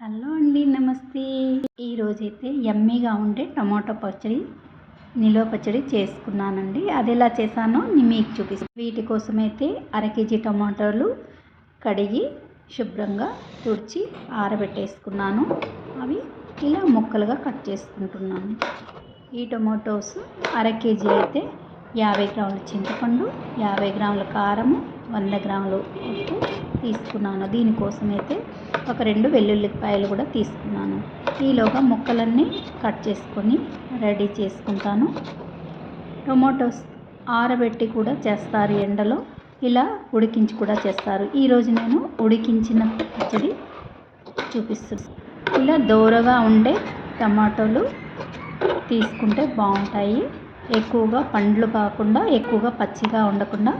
Hello అండి నమస్తే. ఈరోజైతే యమ్మీగా ఉండే టమాటో పచ్చడి నిలువ పచ్చడి చేసుకున్నానండి. అది ఎలా చేశానో మీకు చూపిస్తాను వీటి కోసమైతే అర కేజీ టమాటాలు కడిగి శుభ్రంగా తుడిచి ఆరబెట్టేసుకున్నాను. అవి ఇలా ముక్కలుగా కట్ చేసుకుంటున్నాను. ఈ టొమాటోస్ అర కేజీ అయితే యాభై గ్రాముల చింతపండు యాభై గ్రాముల కారము వంద గ్రాములు ఉప్పు తీసుకున్నాను. దీనికోసం అయితే ఒక రెండు వెల్లుల్లిపాయలు కూడా తీసుకున్నాను. ఈలోగా ముక్కలన్నీ కట్ చేసుకొని రెడీ చేసుకుంటాను. టొమాటోస్ ఆరబెట్టి కూడా చేస్తారు ఎండలో. ఇలా ఉడికించి కూడా చేస్తారు. ఈరోజు నేను ఉడికించిన పచ్చడి చూపిస్తున్నాను ఇలా దోరగా ఉండే టమాటోలు తీసుకుంటే బాగుంటాయి. ఎక్కువగా పండ్లు కాకుండా ఎక్కువగా పచ్చిగా ఉండకుండా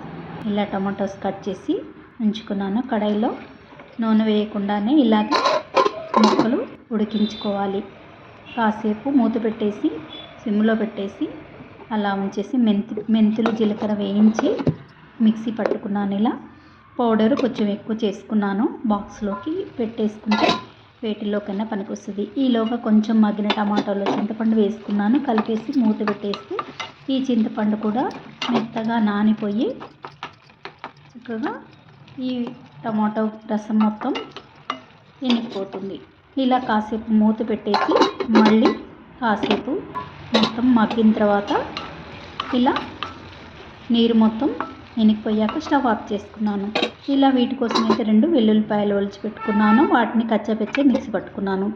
ఇలా టమాటోస్ కట్ చేసి ఉంచుకున్నాను. కడాయిలో నూనె వేయకుండానే ఇలాగే ముక్కలు ఉడికించుకోవాలి. కాసేపు మూత పెట్టేసి సిమ్లో పెట్టేసి అలా ఉంచేసి మెంతి మెంతులు జీలకర్ర వేయించి మిక్సీ పట్టుకున్నాను ఇలా. పౌడర్ కొంచెం ఎక్కువ చేసుకున్నాను. బాక్స్లోకి పెట్టేసుకుంటే వేటిలోకైనా పనికొస్తుంది. ఈలోగా కొంచెం మగ్గిన టమాటాలో చింతపండు వేసుకున్నాను. కలిపేసి మూత పెట్టేస్తే ఈ చింతపండు కూడా మెత్తగా నానిపోయి చక్కగా ఈ టమాటో రసం మొత్తం ఎనికిపోతుంది ఇలా కాసేపు మూత పెట్టేసి మళ్ళీ కాసేపు మొత్తం మగ్గిన తర్వాత ఇలా నీరు మొత్తం ఎనికిపోయాక స్టవ్ ఆఫ్ చేసుకున్నాను. ఇలా వీటి కోసం అయితే రెండు వెల్లుల్లిపాయలు ఒలిచి పెట్టుకున్నాను. వాటిని కచ్చపెచ్చే మిక్సీ పట్టుకున్నాను.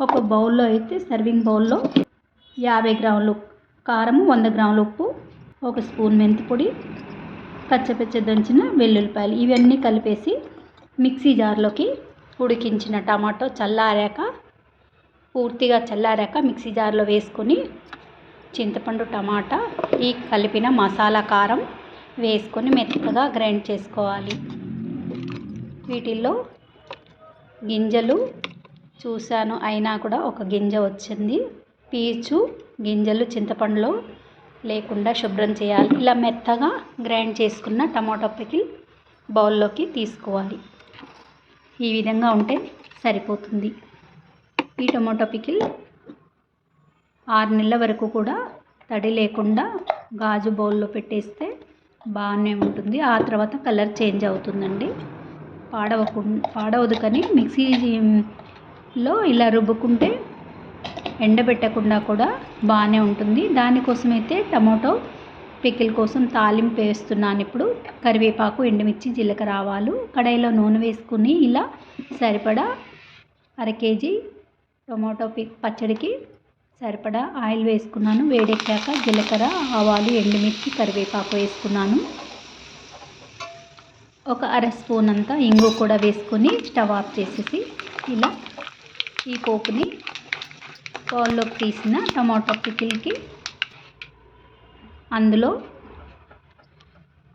ఒక బౌల్లో అయితే సర్వింగ్ బౌల్లో యాభై గ్రాములు కారము వంద గ్రాముల ఉప్పు ఒక స్పూన్ మెంతిపొడి పచ్చపచ్చ దంచిన వెల్లుల్లిపాయలు ఇవన్నీ కలిపేసి మిక్సీ జార్లోకి ఉడికించిన టమాటో చల్లారాక పూర్తిగా చల్లారాక మిక్సీ జార్లో వేసుకొని చింతపండు టమాటా ఈ కలిపిన మసాలా కారం వేసుకొని మెత్తగా గ్రైండ్ చేసుకోవాలి. వీటిల్లో గింజలు చూశాను అయినా కూడా ఒక గింజ వచ్చింది. పీచు గింజలు చింతపండులో లేకుండా శుభ్రం చేయాలి. ఇలా మెత్తగా గ్రైండ్ చేసుకున్న టమాటో పికిల్ బౌల్లోకి తీసుకోవాలి. ఈ విధంగా ఉంటే సరిపోతుంది. ఈ టమాటో పికిల్ ఆరు నెలల వరకు కూడా తడి లేకుండా గాజు బౌల్లో పెట్టేస్తే బాగానే ఉంటుంది. ఆ తర్వాత కలర్ చేంజ్ అవుతుందండి. పాడవకు పాడవదు కానీ మిక్సీలో ఇలా రుబ్బుకుంటే ఎండబెట్టకుండా కూడా బాగానే ఉంటుంది. దానికోసం అయితే టమాటో పికిల్ కోసం తాలింపు వేస్తున్నాను ఇప్పుడు. కరివేపాకు ఎండుమిర్చి జీలకర్ర ఆవాలు కడాయిలో నూనె వేసుకుని ఇలా సరిపడా అర కేజీ టొమాటో పి పచ్చడికి సరిపడా ఆయిల్ వేసుకున్నాను. వేడెక్కాక జీలకర్ర ఆవాలు ఎండుమిర్చి కరివేపాకు వేసుకున్నాను. ఒక అర స్పూన్ అంతా ఇంగు కూడా వేసుకొని స్టవ్ ఆఫ్ చేసేసి ఇలా ఈ పోపుని బౌల్లోకి తీసిన టమాటో పికిల్కి అందులో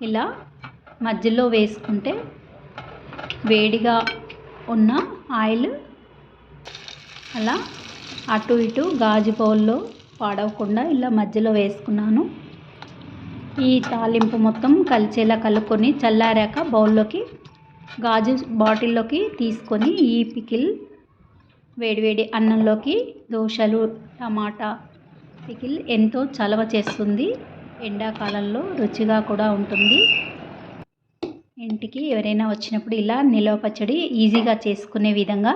ఇలా మధ్యలో వేసుకుంటే వేడిగా ఉన్న ఆయిల్ అలా అటు ఇటు గాజు బౌల్లో పాడవకుండా ఇలా మధ్యలో వేసుకున్నాను. ఈ తాలింపు మొత్తం కలిసేలా కలుపుకొని చల్లారాక బౌల్లోకి గాజు బాటిల్లోకి తీసుకొని ఈ పికిల్ వేడివేడి అన్నంలోకి దోశలు టమాటా పికిల్ ఎంతో చలవ చేస్తుంది. ఎండాకాలంలో రుచిగా కూడా ఉంటుంది. ఇంటికి ఎవరైనా వచ్చినప్పుడు ఇలా నిలవ పచ్చడి ఈజీగా చేసుకునే విధంగా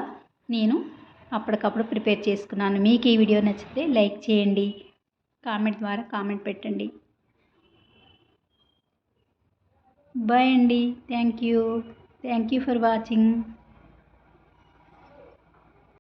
నేను అప్పటికప్పుడు ప్రిపేర్ చేసుకున్నాను. మీకు ఈ వీడియో నచ్చితే లైక్ చేయండి. కామెంట్ ద్వారా కామెంట్ పెట్టండి. బాయ్ అండి. Thank you. Thank you for watching.